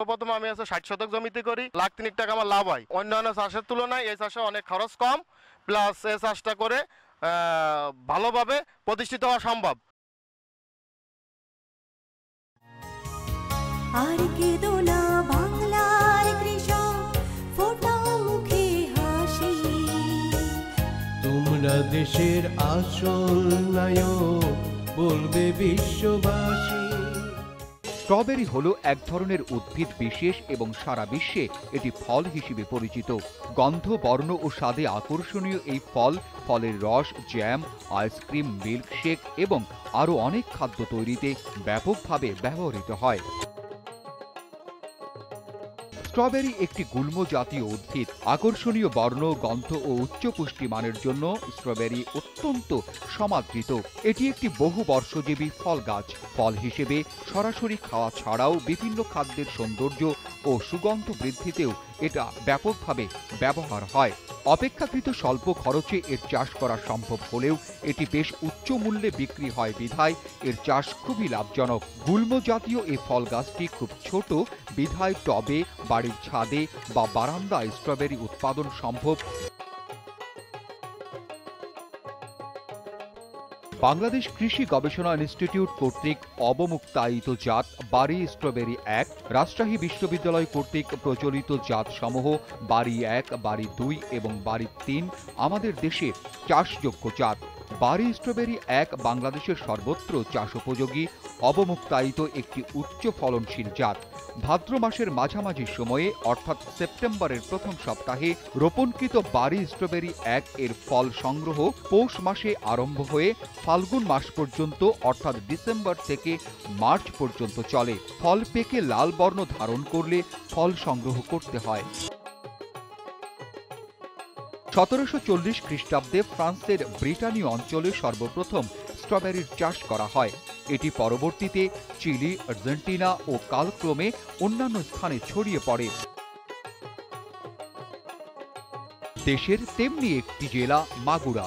প্রথম আমি আছে ষাট শতক জমিতে করি লাখ তিনিক টাকা আমার লাভ হয়। অন্যান্য চাষের তুলনায় এই চাষে অনেক খরচ কম প্লাস এই চাষটা করে ভালোভাবে প্রতিষ্ঠিত হওয়া সম্ভব। আর কেঁদো না বাংলার কৃষক ফোটাও মুখে হাসি। তোমরা দেশের আসল নায়ক বলবে বিশ্ববাসী। স্ট্রবেরি হলো এক ধরনের উদ্ভিদ বিশেষ এবং সারা বিশ্বে এটি ফল হিসেবে পরিচিত। গন্ধ, বর্ণ ও স্বাদে আকর্ষণীয় এই ফল, ফলের রস, জ্যাম, আইসক্রিম, মিল্কশেক এবং আরও অনেক খাদ্য তৈরিতে ব্যাপকভাবে ব্যবহৃত হয়। স্ট্রবেরি একটি গুল্ম জাতীয় উদ্ভিদ। আকর্ষণীয় বর্ণ, গন্ধ ও উচ্চ পুষ্টিমানের জন্য স্ট্রবেরি অত্যন্ত সমাদৃত। এটি একটি বহু বর্ষজীবী ফল গাছ। ফল হিসেবে সরাসরি খাওয়া ছাড়াও বিভিন্ন খাদ্যের সৌন্দর্য ও সুগন্ধ বৃদ্ধিতেও এটা ব্যাপকভাবে ব্যবহার হয়। অপেক্ষাকৃত স্বল্প খরচে এর চাষ করা সম্ভব হলেও এটি বেশ উচ্চ মূল্যে বিক্রি হয় বিধায় এর চাষ খুবই লাভজনক। গুল্ম জাতীয় এই ফল গাছটি খুব ছোট, বিধায় টবে, বাড়ির ছাদে বা বারান্দায় স্ট্রবেরি উৎপাদন সম্ভব। বাংলাদেশ কৃষি গবেষণা ইনস্টিটিউট কর্তৃক অবমুক্তায়িত জাত বাড়ি স্ট্রবেরি এক, রাজশাহী বিশ্ববিদ্যালয় কর্তৃক প্রচলিত জাত সমূহ বাড়ি এক বাড়ি দুই এবং বাড়ি তিন আমাদের দেশে চাষযোগ্য জাত। বাড়ি স্ট্রবেরি এক বাংলাদেশের সর্বত্র চাষ উপযোগী অবমুক্তায়িত একটি উচ্চ ফলনশীল জাত। ভাদ্র মাসের মাঝামাঝি সময়ে, অর্থাৎ সেপ্টেম্বরের প্রথম সপ্তাহে, রোপণকৃত বাড়ি স্ট্রবেরি এক এর ফল সংগ্রহ পৌষ মাসে আরম্ভ হয়ে ফাল্গুন মাস পর্যন্ত, অর্থাৎ ডিসেম্বর থেকে মার্চ পর্যন্ত চলে। ফল পেকে লাল বর্ণ ধারণ করলে ফল সংগ্রহ করতে হয়। সতেরোশো চল্লিশ খ্রিস্টাব্দে ফ্রান্সের ব্রিটানি অঞ্চলে সর্বপ্রথম স্ট্রবেরির চাষ করা হয়। এটি পরবর্তীতে চিলি, আর্জেন্টিনা ও কালক্রমে অন্যান্য স্থানে ছড়িয়ে পড়ে। দেশের তেমনি একটি জেলা মাগুরা।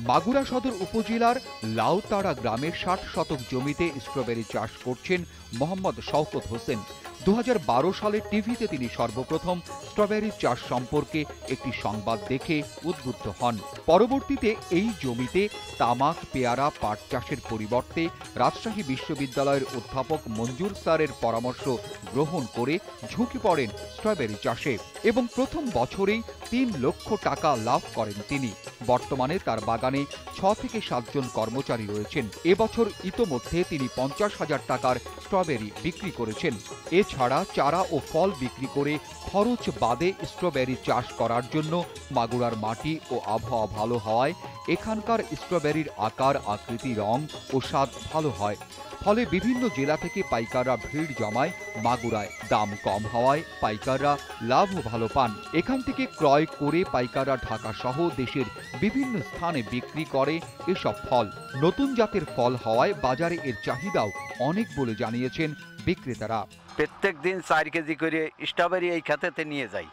মাগুরা সদর উপজেলার লাউতাড়া গ্রামের ষাট শতক জমিতে স্ট্রবেরি চাষ করছেন মোহাম্মদ শওকত হোসেন। দু হাজার বারো সালে টিভিতে তিনি সর্বপ্রথম স্ট্রবেরি চাষ সম্পর্কে একটি সংবাদ দেখে উদ্বুদ্ধ হন। পরবর্তীতে এই জমিতে তামাক, পেয়ারা, পাট চাষের পরিবর্তে রাজশাহী বিশ্ববিদ্যালয়ের অধ্যাপক মঞ্জুর স্যারের পরামর্শ গ্রহণ করে ঝুঁকে পড়েন স্ট্রবেরি চাষে এবং প্রথম বছরেই তিন লক্ষ টাকা লাভ করেন তিনি। বর্তমানে তার বাগানে ছ থেকে সাতজন কর্মচারী রয়েছেন। এবছর ইতোমধ্যে তিনি পঞ্চাশ হাজার টাকার স্ট্রবেরি বিক্রি করেছেন। এছাড়া চারা ও ফল বিক্রি করে খরচ বাদে স্ট্রবেরি চাষ করার জন্য মাগুরার মাটি ও আবহাওয়া ভালো হওয়ায় এখানকার স্ট্রবেরির আকার, আকৃতি, রং ও স্বাদ ভালো হয়। ফলে বিভিন্ন জেলা থেকে পাইকাররা ভিড় জমায়, মাগুরায় দাম কম হওয়ায় পাইকাররা লাভও ভালো পান। এখান থেকে ক্রয় করে পাইকাররা ঢাকা সহ দেশের বিভিন্ন স্থানে বিক্রি করে এসব ফল। নতুন জাতের ফল হওয়ায় বাজারে এর চাহিদাও অনেক বলে জানিয়েছেন বিক্রেতারা। প্রত্যেক দিন চার কেজি করে স্ট্রবেরি এই খেতেতে নিয়ে যাই।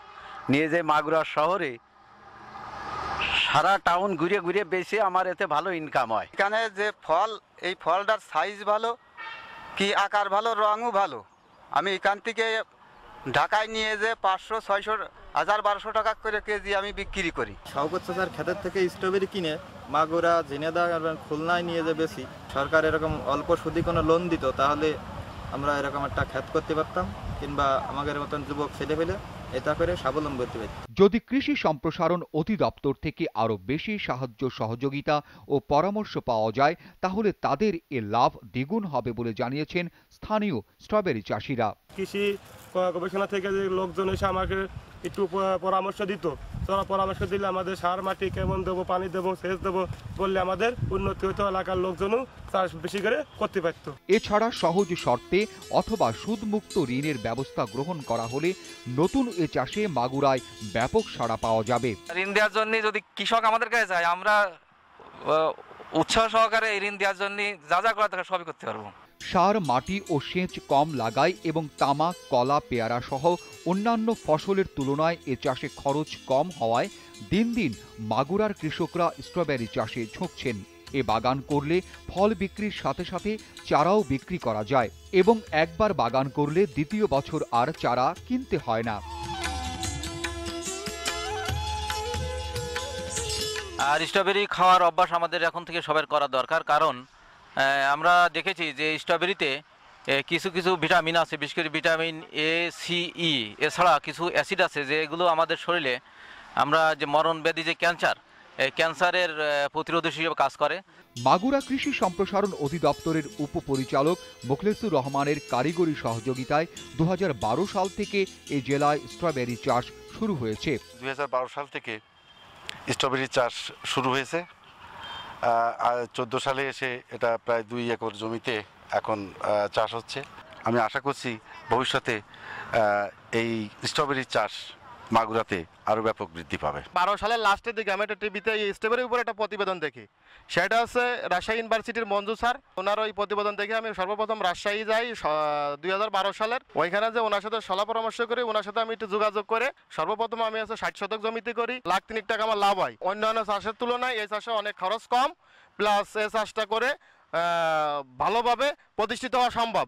নিয়ে যাই মাগুরা শহরে। সারা টাউন ঘুরে ঘুরে বেশি আমার এতে ভালো ইনকাম হয়। এখানে যে ফল এই ফলটার সাইজ ভালো কি আকার ভালো রঙও ভালো। আমি এখান থেকে ঢাকায় নিয়ে যে পাঁচশো ছয়শো হাজার বারোশো টাকা করে কেজি আমি বিক্রি করি। শওকত চাচার ক্ষেতের থেকে স্ট্রবেরি কিনে মাগুরা ঝিনেদা এবং খুলনায় নিয়ে যে বেশি সরকার এরকম অল্প সুদি কোনো লোন দিত তাহলে আমরা এরকম একটা ক্ষেত করতে পারতাম কিংবা আমাদের মতন যুবক ছেলে পেলে এটা করে স্বাবলম্বী হতে পারি। যদি কৃষি সম্প্রসারণ অধিদপ্তর থেকে আরও বেশি সাহায্য সহযোগিতা ও পরামর্শ পাওয়া যায় তাহলে তাদের এ লাভ দ্বিগুণ হবে বলে জানিয়েছেন স্থানীয় স্ট্রবেরি চাষিরা। কৃষি গবেষণা থেকে যে লোকজন এসে আমাকে একটু পরামর্শ দিত তারা পরামর্শ দিলে আমাদের সার মাটি কেমন দেবো পানি দেবো সেচ দেবো বললে আমাদের উন্নতি হতো এলাকার লোকজনও চাষ বেশি করে করতে পারতো। এছাড়া সহজ শর্তে অথবা সুদমুক্ত ঋণের ব্যবস্থা গ্রহণ করা হলে নতুন এ চাষে মাগুরায় ব্যাপক সাড়া পাওয়া যাবে। ঋণ দেওয়ার জন্য যদি কৃষক আমাদের কাছে যায় আমরা আহ, উৎসাহ সহকারে ঋণ দেওয়ার জন্য যা যা করা থাকে সবই করতে পারব। সার, মাটি ও সেচ কম লাগায় এবং তামাক কলা পেয়ারা সহ অন্যান্য ফসলের তুলনায় এ চাষে খরচ কম হওয়ায় দিন দিন মাগুরার কৃষকরা স্ট্রবেরি চাষে ঝুঁকছেন। এ বাগান করলে ফল বিক্রির সাথে সাথে চারাও বিক্রি করা যায় এবং একবার বাগান করলে দ্বিতীয় বছর আর চারা কিনতে হয় না। আর স্ট্রবেরি খাওয়ার অভ্যাস আমাদের এখন থেকে সবার করা দরকার, কারণ আমরা দেখেছি যে স্ট্রবেরিতে কিছু কিছু ভিটামিন আছে বিশেষ করে ভিটামিন এ সি ই। এছাড়া কিছু অ্যাসিড আছে যেগুলো আমাদের শরীরে আমরা যে মরণ ব্যাধি যে ক্যান্সার ক্যান্সারের আহ, প্রতিরোধক হিসেবে কাজ করে। মাগুরা কৃষি সম্প্রসারণ অধিদপ্তরের উপপরিচালক মোখলেসুর রহমানের কারিগরি সহযোগিতায় দু হাজার বারো সাল থেকে এ জেলায় স্ট্রবেরি চাষ শুরু হয়েছে। দু হাজার বারো সাল থেকে স্ট্রবেরি চাষ শুরু হয়েছে। চোদ্দ সালে এসে এটা প্রায় দুই একর জমিতে এখন চাষ হচ্ছে। আমি আশা করছি ভবিষ্যতে এই স্ট্রবেরির চাষ মাগুরাতে আরও ব্যাপক বৃদ্ধি পাবে। বারো সালের লাস্টের দিকে আমি একটা টিভিতে এই স্টেপের উপর একটা প্রতিবেদন দেখি। সেটা হচ্ছে রাজশাহী ইউনিভার্সিটির মঞ্জু স্যার। ওনার ওই প্রতিবেদন দেখে আমি সর্বপ্রথম রাজশাহী যাই দুই হাজার বারো সালের। ওইখানে যে ওনার সাথে সলা পরামর্শ করি, ওনার সাথে আমি একটু যোগাযোগ করে সর্বপ্রথম আমি হচ্ছে ষাট শতক জমিতে করি, লাখ তিনিক টাকা আমার লাভ হয়। অন্যান্য চাষের তুলনায় এই চাষে অনেক খরচ কম প্লাস এই চাষটা করে ভালোভাবে প্রতিষ্ঠিত হওয়া সম্ভব।